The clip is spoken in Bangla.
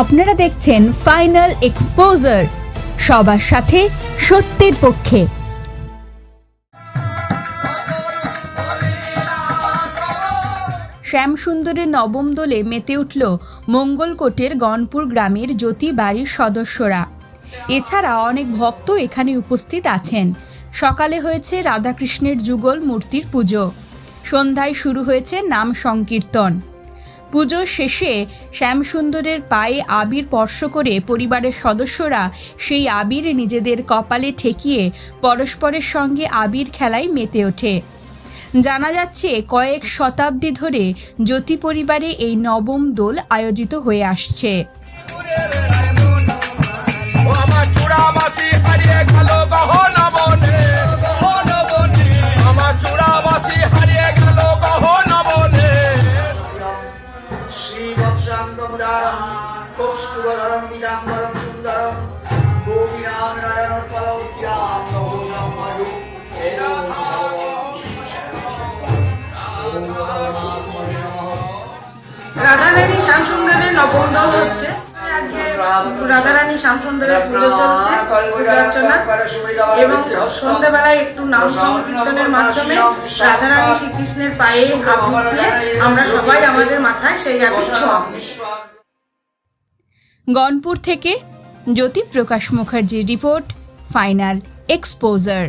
আপনারা দেখছেন ফাইনাল এক্সপোজার সবার সাথে সত্যের পক্ষে। শ্যামসুন্দরের নবম দোলে মেতে উঠল মঙ্গলকোটের গনপুর গ্রামের জ্যোতি বাড়ির সদস্যরা। এছাড়া অনেক ভক্ত এখানে উপস্থিত আছেন। সকালে হয়েছে রাধাকৃষ্ণের যুগল মূর্তির পুজো। সন্ধ্যায় শুরু হয়েছে নাম সংকীর্তন। পুজোর শেষে শ্যামসুন্দরের পায়ে আবির স্পর্শ করে পরিবারের সদস্যরা সেই আবির নিজেদের কপালে ঠেকিয়ে পরস্পরের সঙ্গে আবির খেলায় মেতে ওঠে। জানা যাচ্ছে, কয়েক শতাব্দী ধরে জ্যোতি পরিবারে এই নবম দোল আয়োজিত হয়ে আসছে। শ্রীবৎসাঙ্গমুদারম কৌস্তুভধরম বিদাম্বরম সুন্দরম। গোপীনাম রাধারানী শ্যামসুন্দরের শ্যামসুন্দরের পুজো চলছে পূজা অর্চনা এবং সন্ধ্যেবেলায় একটু নাম সংকীর্তনের মাধ্যমে রাধারানী শ্রীকৃষ্ণের পায়ে আবির দিয়ে আমরা সবাই আমাদের মাথায় সেই আবির ছোঁয়াবো গনপুর থেকে জ্যোতি প্রকাশ মুখার্জির রিপোর্ট ফাইনাল এক্সপোজার।